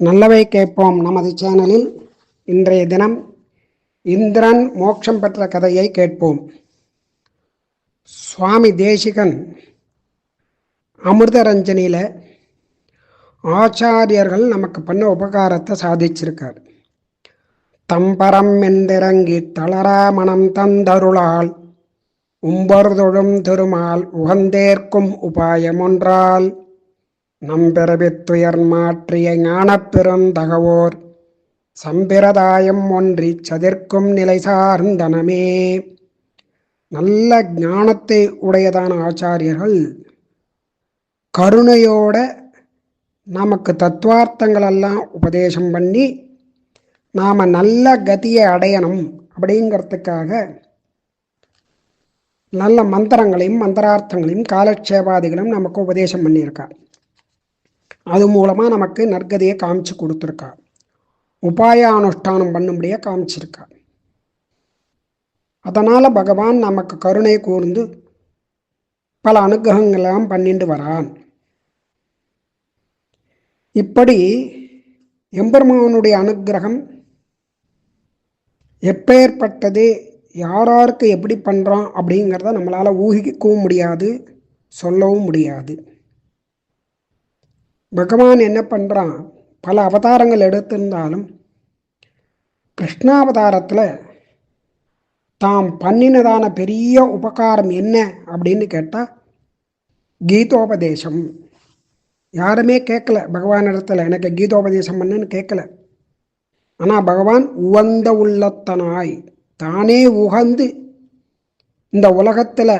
நல்லவை கேட்போம் நமது சேனலில். இன்றைய தினம் இந்திரன் மோட்சம் பெற்ற கதையை கேட்போம். சுவாமி தேசிகன் அமிர்தரஞ்சனியில் ஆச்சாரியர்கள் நமக்கு பண்ண உபகாரத்தை சாதிச்சிருக்கார். தம்பரம் என்றிறங்கி தளரா மனம் தந்தருளால் உம்பொருதொழும் திருமால் உகந்தேற்கும் உபாயமொன்றால் ஒன்றால் நம்பிறவித்துயர் மாற்றிய ஞானப்பெருந்தகவோர் சம்பிரதாயம் ஒன்றி சதிர்க்கும் நிலை சார்ந்தனமே. நல்ல ஞானத்தை உடையதான ஆச்சாரியர்கள் கருணையோட நமக்கு தத்துவார்த்தங்களெல்லாம் உபதேசம் பண்ணி நாம் நல்ல கதியை அடையணும் அப்படிங்கிறதுக்காக நல்ல மந்திரங்களையும் மந்திரார்த்தங்களையும் காலக்ஷேபாதிகளும் நமக்கு உபதேசம் பண்ணியிருக்கா அது மூலமாக நமக்கு நற்கதையை காமிச்சு கொடுத்துருக்கா. உபாய அனுஷ்டானம் பண்ணும்படியாக காமிச்சிருக்கா. அதனால் பகவான் நமக்கு கருணை கூர்ந்து பல அனுகிரகங்கள்லாம் பண்ணிட்டு வரான். இப்படி எம்பெருமானுடைய அனுகிரகம் எப்பேற்பட்டது யாராருக்கு எப்படி பண்ணுறோம் அப்படிங்கிறத நம்மளால் ஊகிக்கவும் முடியாது சொல்லவும் முடியாது. பகவான் என்ன பண்ணுறான் பல அவதாரங்கள் எடுத்திருந்தாலும் கிருஷ்ணாவதாரத்தில் தாம் பண்ணினதான பெரிய உபகாரம் என்ன அப்படின்னு கேட்டால் கீதோபதேசம். யாருமே கேட்கல பகவான் இடத்துல. எனக்கு கீதோபதேசம் பண்ணுன்னு கேட்கல ஆனால் பகவான் உவந்த உள்ளத்தனாய். தானே உகந்து இந்த உலகத்தில்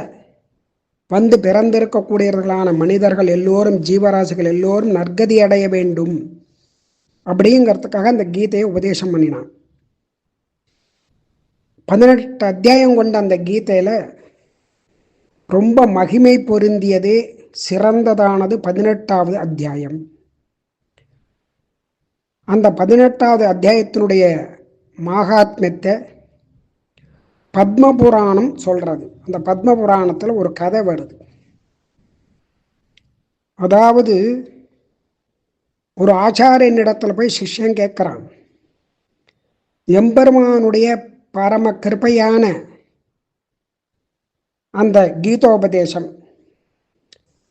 வந்து பிறந்திருக்கக்கூடியவர்களான மனிதர்கள் எல்லோரும் ஜீவராசிகள் எல்லோரும் நற்கதி அடைய வேண்டும் அப்படிங்கிறதுக்காக அந்த கீதையை உபதேசம் பண்ணினான். பதினெட்டு அத்தியாயம் கொண்ட அந்த கீதையில் ரொம்ப மகிமை பொருந்தியது சிறந்ததானது பதினெட்டாவது அத்தியாயம். அந்த பதினெட்டாவது அத்தியாயத்தினுடைய மகாத்மியத்தை பத்ம புராணம் சொல்கிறது அந்த பத்ம புராணத்தில் ஒரு கதை வருது. அதாவது ஒரு ஆச்சாரியனிடத்தில் போய் சிஷ்யன் கேட்குறான். எம்பெருமானுடைய பரம கிருப்பையான அந்த கீதோபதேசம்.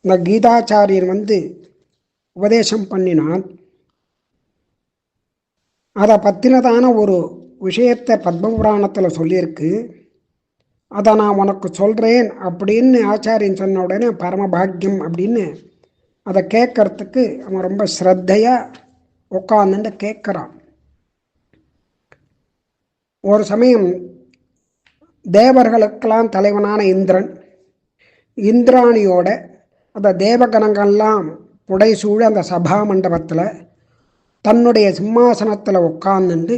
இந்த கீதாச்சாரியன் வந்து உபதேசம் பண்ணினான். அதை பற்றினதான ஒரு விஷயத்தை பத்மபுராணத்தில் சொல்லியிருக்கு. அதை நான் உனக்கு சொல்கிறேன் அப்படின்னு ஆச்சாரியன் சொன்ன உடனே பரமபாக்யம் அப்படின்னு அதை கேட்கறதுக்கு அவன் ரொம்ப ஸ்ரத்தையாக உட்காந்துட்டு கேட்குறான். ஒரு சமயம் தேவர்களுக்கெல்லாம் தலைவனான இந்திரன் இந்திராணியோட அந்த தேவகணங்கள்லாம் புடைசூழ அந்த சபா மண்டபத்தில் தன்னுடைய சிம்மாசனத்தில் உட்காந்துண்டு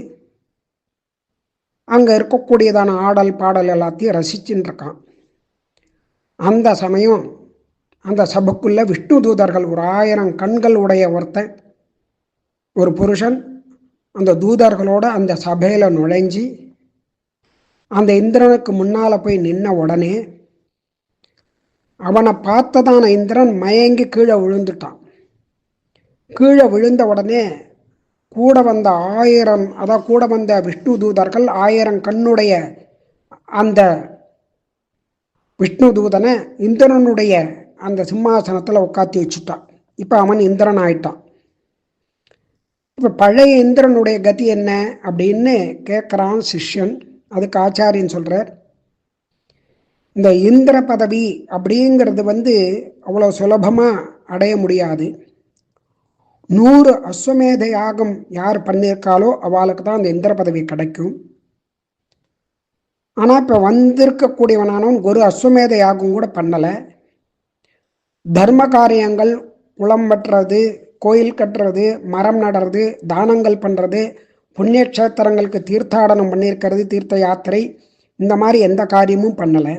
அங்கே இருக்கக்கூடியதான ஆடல் பாடல் எல்லாத்தையும் ரசிச்சுட்டு இருக்கான் அந்த சமயம் அந்த சபைக்குள்ள விஷ்ணு தூதர்கள் ஒரு ஆயிரம் கண்கள் உடைய ஒருத்தன் ஒரு புருஷன் அந்த தூதர்களோட அந்த சபையில் நுழைஞ்சி அந்த இந்திரனுக்கு முன்னால் போய் நின்ன உடனே அவனை பார்த்ததான இந்திரன் மயங்கி கீழே விழுந்துட்டான். கீழே விழுந்த உடனே கூட வந்த ஆயிரம் அதான் கூட வந்த விஷ்ணு தூதர்கள் ஆயிரம் கண்ணுடைய அந்த விஷ்ணு தூதனை இந்திரனுடைய அந்த சிம்மாசனத்தில் உட்காத்தி வச்சுட்டான் இப்போ அவன் இந்திரன் ஆயிட்டான். இப்போ பழைய இந்திரனுடைய கதி என்ன அப்படின்னு கேட்குறான் சிஷ்யன். அதுக்கு ஆச்சாரியன் சொல்கிறார் இந்த இந்திர பதவி அப்படிங்கிறது வந்து அவ்வளோ சுலபமாக அடைய முடியாது. நூறு அஸ்வமேத யாகம் யார் பண்ணியிருக்காளோ அவளுக்கு தான் அந்த இந்திர பதவி கிடைக்கும். ஆனால் இப்போ வந்திருக்கக்கூடியவனானவன் ஒரு அஸ்வமேத யாகம் கூட பண்ணலை. தர்ம காரியங்கள் குளம் வெட்டுறது கோயில் கட்டுறது மரம் நடுறது தானங்கள் பண்ணுறது புண்ணிய கஷேத்திரங்களுக்கு தீர்த்தாடனம் பண்ணியிருக்கிறது தீர்த்த யாத்திரை இந்த மாதிரி எந்த காரியமும் பண்ணலை.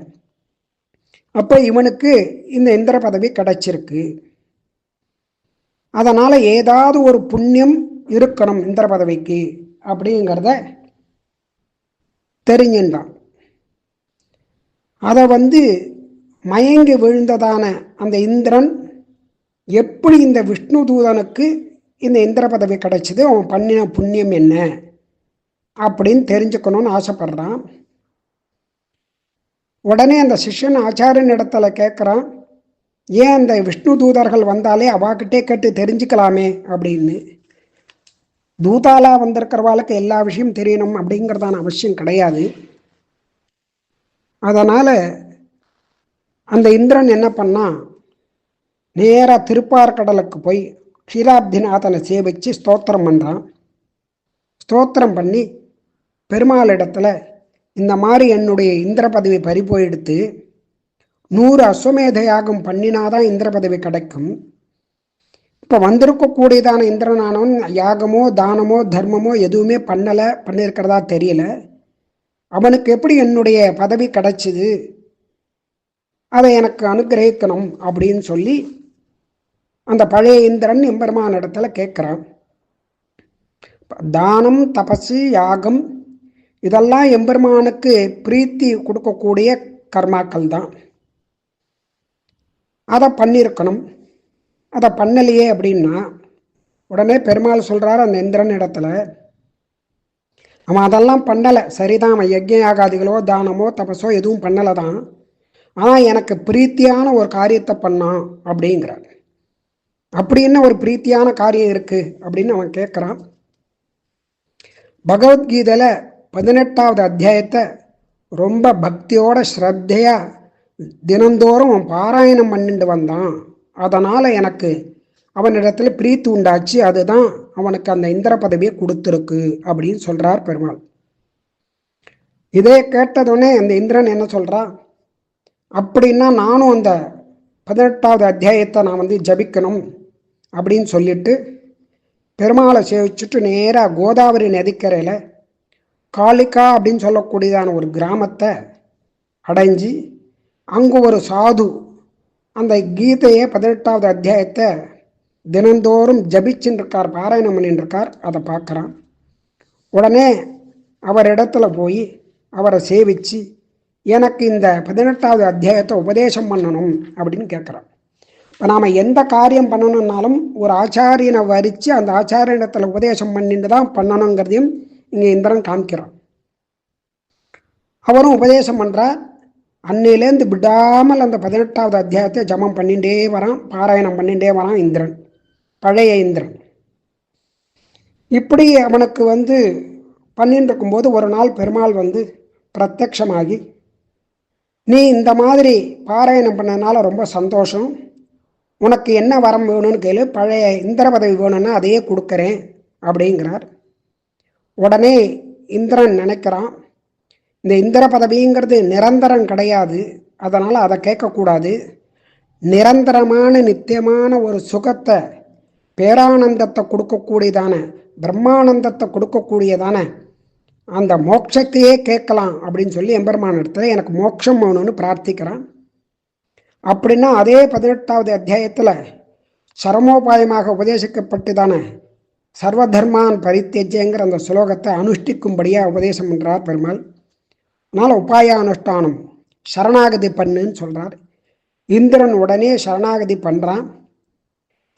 அப்போ இவனுக்கு இந்த இந்திர பதவி கிடைச்சிருக்கு. அதனால் ஏதாவது ஒரு புண்ணியம் இருக்கணும் இந்திர பதவிக்கு அப்படிங்கிறத தெரிஞ்சின்றான் அதை வந்து மயங்கி விழுந்ததான அந்த இந்திரன் எப்படி இந்த விஷ்ணு தூதனுக்கு இந்த இந்திர பதவி கிடைச்சிது அவன் பண்ணின புண்ணியம் என்ன அப்படின்னு தெரிஞ்சுக்கணும்னு ஆசைப்படுறான். உடனே அந்த சிஷ்யன் ஆச்சாரியன் இடத்துல கேட்குறான் ஏன் அந்த விஷ்ணு தூதர்கள் வந்தாலே அவாக்கிட்டே கேட்டு தெரிஞ்சுக்கலாமே அப்படின்னு. தூதாலா வந்திருக்கிறவாளுக்கு எல்லா விஷயம் தெரியணும் அப்படிங்கிறதான அவசியம் கிடையாது. அதனால் அந்த இந்திரன் என்ன பண்ணால் நேராக திருப்பார்கடலுக்கு போய் க்ஷீராப்திநாதனை சேவிச்சு ஸ்தோத்திரம் பண்ணுறான் ஸ்தோத்திரம் பண்ணி பெருமாளிடத்துல இந்த மாதிரி என்னுடைய இந்திர பதவி பறி போயிடுத்து நூறு அஸ்வமேத யாகம் பண்ணினாதான் இந்திர பதவி கிடைக்கும். இப்போ வந்திருக்கக்கூடியதான இந்திரனானவன் யாகமோ தானமோ தர்மமோ எதுவுமே பண்ணலை பண்ணியிருக்கிறதா தெரியல. அவனுக்கு எப்படி என்னுடைய பதவி கிடைச்சிது? அதை எனக்கு அனுகிரகிக்கணும் அப்படின்னு சொல்லி அந்த பழைய இந்திரன் எம்பெருமான இடத்துல கேட்குறான். தானம் தபசு யாகம் இதெல்லாம் எம்பெருமானுக்கு பிரீத்தி கொடுக்கக்கூடிய கர்மாக்கள் தான் அதை பண்ணியிருக்கணும் அதை பண்ணலையே அப்படின்னா உடனே பெருமாள் சொல்கிறார் அந்த இந்திரன் இடத்துல அவன் அதெல்லாம் பண்ணலை. சரிதான் அவன் யஜ்ய யாகாதிகளோ தானமோ தபஸோ எதுவும் பண்ணலை தான் ஆனால் எனக்கு பிரீத்தியான ஒரு காரியத்தை பண்ணான் அப்படிங்கிறார். அப்படி என்ன ஒரு பிரீத்தியான காரியம் இருக்குது அப்படின்னு அவன் கேட்குறான் பகவத்கீதையில் பதினெட்டாவது அத்தியாயத்தை ரொம்ப பக்தியோட ஸ்ரத்தையாக தினந்தோறும் பாராயணம் பண்ணிட்டு வந்தான். அதனால் எனக்கு அவனிடத்தில் பிரீத்து உண்டாச்சு. அதுதான் அவனுக்கு அந்த இந்திர பதவியை கொடுத்துருக்கு அப்படின்னு சொல்கிறார் பெருமாள். இதே கேட்டதுடனே அந்த இந்திரன் என்ன சொல்கிறான் அப்படின்னா நானும் அந்த பதினெட்டாவது அத்தியாயத்தை நான் வந்து ஜபிக்கணும் அப்படின்னு சொல்லிட்டு பெருமாளை சேவிச்சுட்டு நேராக கோதாவரி நதிக்கரையில் காளிக்கா அப்படின்னு சொல்லக்கூடியதான ஒரு கிராமத்தை அடைஞ்சி அங்கு ஒரு சாது. அந்த கீதையை பதினெட்டாவது அத்தியாயத்தை தினந்தோறும் ஜபிச்சுன்னு இருக்கார் பாராயணம் பண்ணிட்டு இருக்கார் அதை பார்க்குறான். உடனே அவரிடத்துல போய் அவரை சேவிச்சு எனக்கு இந்த பதினெட்டாவது அத்தியாயத்தை உபதேசம் பண்ணணும் அப்படின்னு கேட்குறான். இப்போ நாம் எந்த காரியம் பண்ணணுன்னாலும் ஒரு ஆச்சாரியனை வரித்து அந்த ஆச்சாரியனிடத்தில் உபதேசம் பண்ணிட்டு தான் பண்ணணுங்கிறதையும் இங்கே இந்திரன் காமிக்கிறான். அவரும் உபதேசம் பண்ணுறார் அன்னையிலேருந்து விடாமல் அந்த பதினெட்டாவது அத்தியாயத்தை ஜபம் பண்ணிகிட்டே வரான் பாராயணம் பண்ணிகிட்டே வரான் இந்திரன் பழைய இந்திரன். இப்படி அவனுக்கு வந்து பண்ணிட்டு இருக்கும்போது ஒரு நாள் பெருமாள் வந்து பிரத்யக்ஷமாகி நீ இந்த மாதிரி பாராயணம் பண்ணதுனால ரொம்ப சந்தோஷம். உனக்கு என்ன வரம் வேணும்னு கேளு. பழைய இந்திர பதவி வேணும்னா அதையே கொடுக்குறேன். அப்படிங்கிறார். உடனே இந்திரன் நினைக்கிறான் இந்த இந்திர பதவிங்கிறது நிரந்தரம் கிடையாது. அதனால் அதை கேட்கக்கூடாது. நிரந்தரமான நித்தியமான ஒரு சுகத்தை பேரானந்தத்தை கொடுக்கக்கூடியதான பிரம்மானந்தத்தை கொடுக்கக்கூடியதான அந்த மோட்சத்தையே கேட்கலாம் அப்படின்னு சொல்லி எம்பெருமான இடத்துல எனக்கு மோட்சம் வேணும்னு பிரார்த்திக்கிறான். அப்படின்னா அதே பதினெட்டாவது அத்தியாயத்தில் சரமோபாயமாக உபதேசிக்கப்பட்டுதான சர்வதர்மான் பரித்தேஜங்கிற அந்த சுலோகத்தை அனுஷ்டிக்கும்படியாக உபதேசம் பண்ணுறார் பெருமாள். அதனால் உபாய அனுஷ்டானம் சரணாகதி பண்ணுன்னு சொல்கிறார் இந்திரன் உடனே சரணாகதி பண்ணுறான்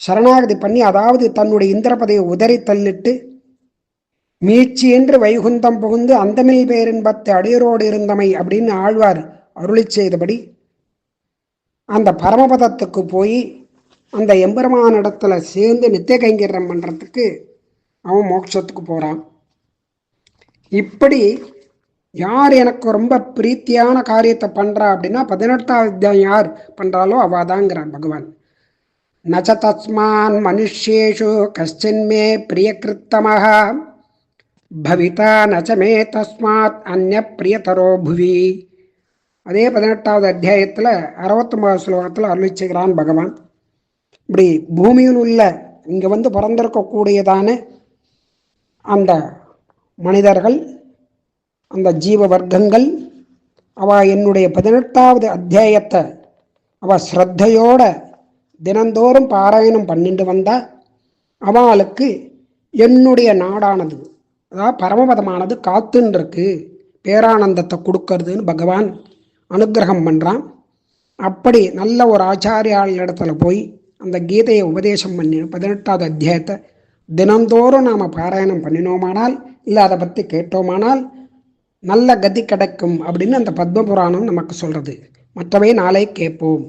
சரணாகதி பண்ணி அதாவது தன்னுடைய இந்திரபதையை உதறி தள்ளிட்டு மீட்சி என்று வைகுந்தம் புகுந்து அந்தமில் பேரின்பத்தை அடியரோடு இருந்தமை அப்படின்னு ஆழ்வார் அருளி செய்தபடி அந்த பரமபதத்துக்கு போய் அந்த எம்பெருமானிடத்துல சேர்ந்து நித்திய கைங்கரியம் பண்ணுறதுக்கு அவன் மோட்சத்துக்கு போகிறான் இப்படி யார் எனக்கு ரொம்ப பிரீத்தியான காரியத்தை பண்ணுறா அப்படின்னா பதினெட்டாவது அத்தியாயம் யார் பண்ணுறாலோ அவாதாங்கிறான் பகவான். நச்ச தஸ்மான் மனுஷேஷு கஷ்டின்மே பிரியகிருத்தமாக. பவிதா நச்சமே தஸ்மாத் அந்நிய பிரியதரோ புவி. அதே பதினெட்டாவது அத்தியாயத்தில் அறுபத்தொம்பது ஸ்லோகத்தில் அருளிச்சுகிறான் பகவான். இப்படி பூமியில் உள்ள இங்கே வந்து பிறந்திருக்கக்கூடியதான அந்த மனிதர்கள் அந்த ஜீவ வர்க்கங்கள் அவ என்னுடைய பதினெட்டாவது அத்தியாயத்தை அவ ஸ்ரத்தையோட தினந்தோறும் பாராயணம் பண்ணிட்டு வந்தா அவளுக்கு என்னுடைய நாடானது அதாவது பரமபதமானது காத்துன்றிருக்கு. பேரானந்தத்தை கொடுக்கறதுன்னு பகவான் அனுகிரகம் பண்ணுறான் அப்படி நல்ல ஒரு ஆச்சாரியால் இடத்துல போய் அந்த கீதையை உபதேசம் பண்ணி பதினெட்டாவது அத்தியாயத்தை தினந்தோறும் நாம் பாராயணம் பண்ணினோமானால் இல்லை அதை பற்றி கேட்டோமானால் நல்ல கதி கிடைக்கும் அப்படின்னு அந்த பத்ம புராணம் நமக்கு சொல்கிறது மற்றவை நாளை கேட்போம்.